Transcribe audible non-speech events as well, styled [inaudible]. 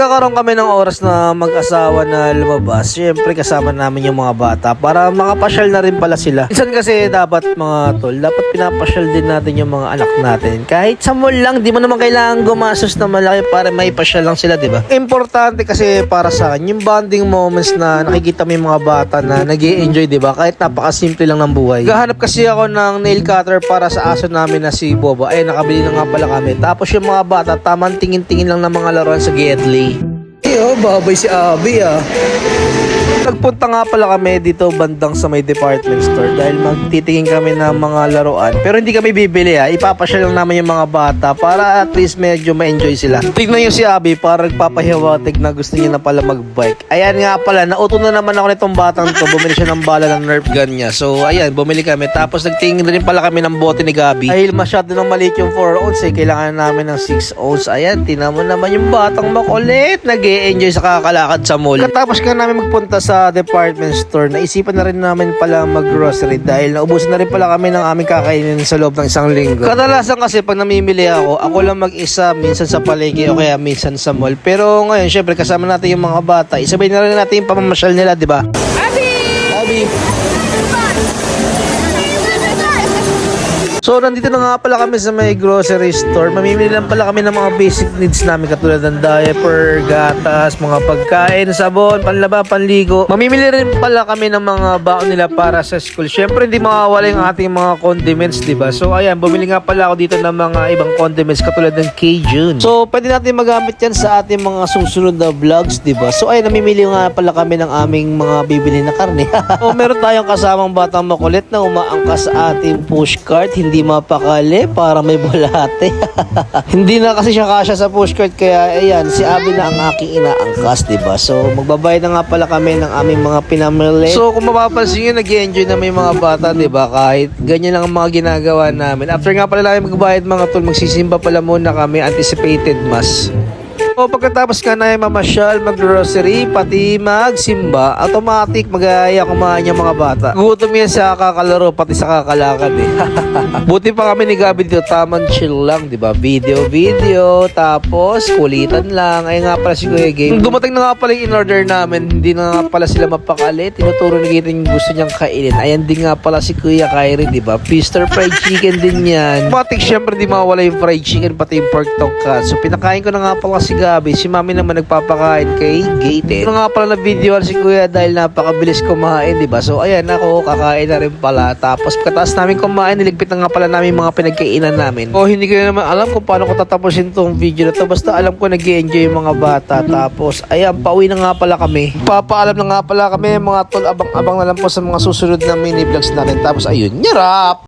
nagkakaroon kami ng oras na mag-asawa na lumabas, syempre kasama namin yung mga bata para makapasyal na rin pala sila. Minsan kasi dapat mga tol, dapat pinapasyal din natin yung mga anak natin. Kahit sa mall lang, di mo naman kailangan gumastos na malaki para may pasyal lang sila, di ba? Importante kasi para sa akin, yung bonding moments na nakikita mo yung mga bata na nag enjoy di ba? Kahit napakasimple lang ng buhay. Gahanap kasi ako ng nail cutter para sa aso namin na si Boba. Ay, nakabili na nga pala kami. Tapos yung mga bata, tamang tingin-tingin lang ng mga laruan sa Gedley. Iyo, babay si Abby ah. Nagpunta nga pala kami dito bandang sa may department store dahil magtitingin kami ng mga laruan. Pero hindi kami bibili ha. Ipapasyal lang naman yung mga bata para at least medyo ma-enjoy sila. Tignan yung si Abby para nagpapahiwatig na gusto niya na pala mag-bike. Ayan nga pala, nauto na naman ako nitong batang to. Bumili siya ng bala ng Nerf gun niya. So ayan, bumili kami. Tapos nagtingin rin pala kami ng bote ni Gabi. Dahil masyado nang maliit yung 4 ounce eh. Kailangan namin ng 6 ounce. Ayan, tinan naman yung batang makulit. nag enjoy sa kakalakad sa mall. Katapos ka namin magpunta sa department store, naisipan na rin namin pala mag-grocery dahil naubusan na rin pala kami ng aming kakainin sa loob ng isang linggo. Kadalasan kasi pag namimili ako, ako lang mag-isa, minsan sa palengke o kaya minsan sa mall. Pero ngayon, syempre kasama natin yung mga bata. Isabay na rin natin yung pamamasyal nila, di ba? Abby! Abby! So, nandito na nga pala kami sa may grocery store. Mamimili lang pala kami ng mga basic needs namin katulad ng diaper, gatas, mga pagkain, sabon, panlaba, panligo. Mamimili rin pala kami ng mga baon nila para sa school. Syempre, hindi mawawala yung ating mga condiments, di ba? So, ayan, bumili nga pala ako dito ng mga ibang condiments katulad ng Cajun. So, pwede natin magamit yan sa ating mga susunod na vlogs, di ba? So, ayan, namimili nga pala kami ng aming mga bibili na karne. [laughs] o, meron tayong kasamang batang makulit na umaangkas sa ating pushcart. Hindi mapakali para may bulate. [laughs] hindi na kasi siya kasya sa pushcart kaya ayan, si Abby na ang aking inaangkas, di ba? So, magbabayad na nga pala kami ng aming mga pinamili. So, kung mapapansin nyo, nag enjoy na may mga bata, di ba? Kahit ganyan lang ang mga ginagawa namin. After nga pala namin magbayad mga tol, magsisimba pala muna kami, anticipated mass. O pagkatapos ka na ay mamasyal, mag-grocery, pati magsimba, automatic mag-aaya kumain yung mga bata. Gutom yan sa kakalaro, pati sa kakalakad eh. [laughs] Buti pa kami ni Gabi dito, tamang chill lang, di ba? Video, video, tapos kulitan lang. Ay nga pala si Kuya. Nung dumating na nga pala yung in-order namin, hindi na nga pala sila mapakali. Tinuturo ni Gita yung gusto niyang kainin. Ayan din nga pala si Kuya Kyrie, di ba? Fister fried chicken din yan. Automatic, syempre, di mawala yung fried chicken, pati yung pork tongkat. So, pinakain ko na nga pala si Gabi. Si Mami naman nagpapakain kay Gaten. Ano nga pala na video si Kuya dahil napakabilis kumain, di ba? So, ayan ako, kakain na rin pala. Tapos, pagkatapos namin kumain, niligpit na nga pala namin mga pinagkainan namin. O, hindi ko na naman alam kung paano ko tatapusin tong video na to. Basta alam ko nag enjoy yung mga bata. Tapos, ayan, pauwi na nga pala kami. Papaalam na nga pala kami, mga tol, abang-abang na lang po sa mga susunod na mini vlogs natin. Tapos, ayun, nyarap!